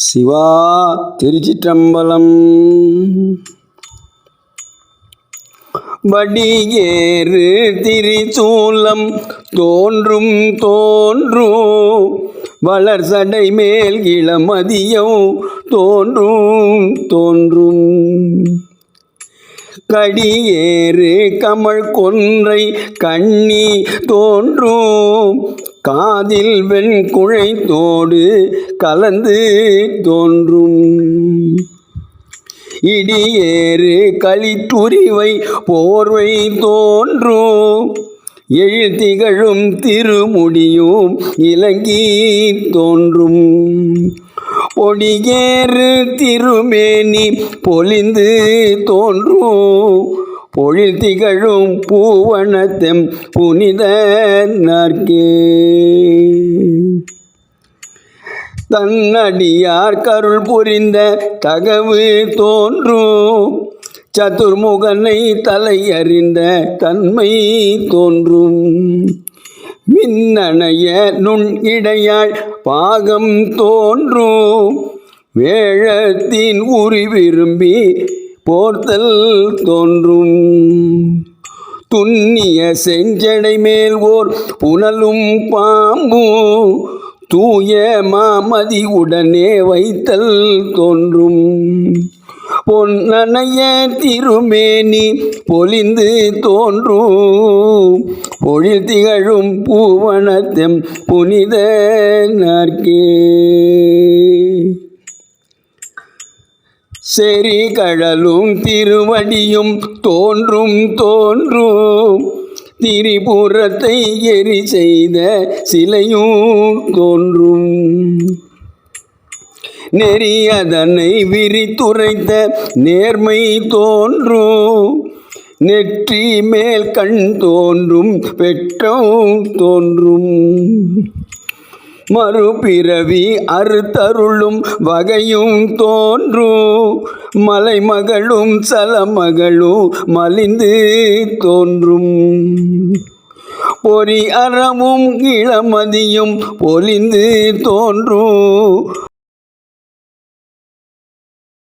சிவா திருச்சிற்றம்பலம். வடியேறு திரிசூலம் தோன்றும் தோன்றும் வளர் சடை மேல் இளமதியம் தோன்றும் தோன்றும் கடியேறு கமல் கொன்றை கண்ணி தோன்றும் காதில் வெண்குழைத்தோடு கலந்து தோன்றும். இடியேறு களித்துரிவை போர்வை தோன்றும். எழுத்திகழும் திருமுடியும் இலங்கி தோன்றும். பொடியேறு திருமேனி பொலிந்து தோன்றும். பொழில் திகழும் பூவனத்தெம் புனித நற்கே. தன்னடியார் கருள் புரிந்த தகவு தோன்றும். சதுர்முகனை தலையறிந்த தன்மை தோன்றும். மின்னணைய நுண் இடையாள் பாகம் தோன்றும். வேழத்தின் உரி விரும்பி போர்த்தல் தோன்றும். துண்ணிய செஞ்சடை மேல் ஓர் புனலும் பாம்பும் தூய மாமதி உடனே வைத்தல் தோன்றும். பொன்னணைய திருமேனி பொலிந்து தோன்றும் பொழில் திகழும் பூவனத்தம் புனித நாற்கே செறி கடலும் திருவடியும் தோன்றும் தோன்றும். திரிபுரத்தை எரி செய்த சிலையும் தோன்றும். நெறியதனை விரித்துரைத்த நேர்மை தோன்றும். நெற்றி மேல் கண் தோன்றும் பெற்றோம் தோன்றும். மறுபிறவி அறுத்தருளும் வகையும் தோன்றும் மலைமகளும் சலமகளும் மலிந்து தோன்றும். பொறி அறமும் இளமதியும் பொலிந்து தோன்றும்